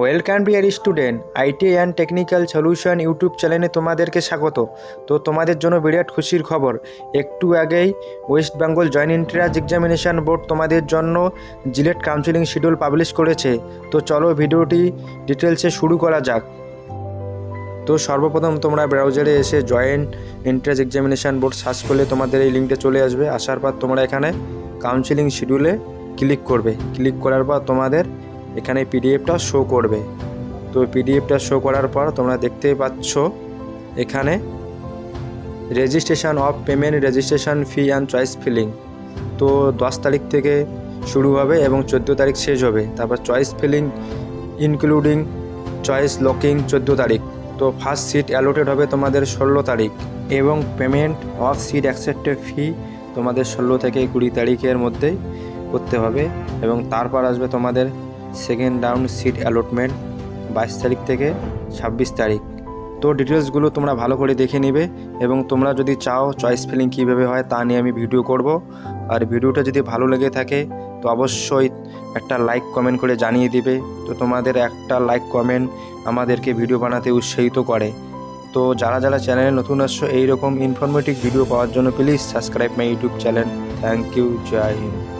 Welcome dear student. IT and technical solution YouTube চ্যানেলে তোমাদেরকে স্বাগত। তো তোমাদের জন্য বিরাট খুশির খবর। একটু আগেই West Bengal joint entrance examination board তোমাদের জন্য জিলেট কাউন্সিলিং শিডিউল পাবলিশ করেছে। তো চলো ভিডিওটি ডিটেলসে শুরু করা যাক। তো সর্বপ্রথম তোমরা ব্রাউজারে এসে joint entrance examination board search করলে তোমাদের এই লিঙ্কটা চলে আসবে। আসার পর তোমরা এখানে কাউন্সিলিং শিডিউলে ক্লিক করবে। ক্লিক করার পর তোমাদের এখানে পিডিএফটা শো করবে। তো পিডিএফটা শো করার পর তোমরা দেখতেই পাচ্ছ, এখানে registration of payment registration fee and choice filling তো দশ তারিখ থেকে শুরু হবে এবং চোদ্দ তারিখ শেষ হবে। তারপর choice filling including choice locking চোদ্দ তারিখ। তো ফার্স্ট সিট অ্যালোটেড হবে তোমাদের ষোলো তারিখ এবং payment of seat accepted fee তোমাদের ষোলো থেকে কুড়ি তারিখের মধ্যেই করতে হবে এবং তারপর আসবে তোমাদের সেকেন্ড রাউন্ড সিট অ্যালটমেন্ট বাইশ তারিখ থেকে ছাব্বিশ তারিখ। তো ডিটেলসগুলো তোমরা ভালো করে দেখে নিবে এবং তোমরা যদি চাও চয়েস ফিলিং কীভাবে হয় তা নিয়ে আমি ভিডিও করব। আর ভিডিওটা যদি ভালো লেগে থাকে, তো অবশ্যই একটা লাইক কমেন্ট করে জানিয়ে দিবে। তো তোমাদের একটা লাইক কমেন্ট আমাদেরকে ভিডিও বানাতে উৎসাহিত করে। তো যারা যারা চ্যানেলে নতুন আসছো, এইরকম ইনফরমেটিভ ভিডিও পাওয়ার জন্য please subscribe my YouTube channel thank you Jai Hind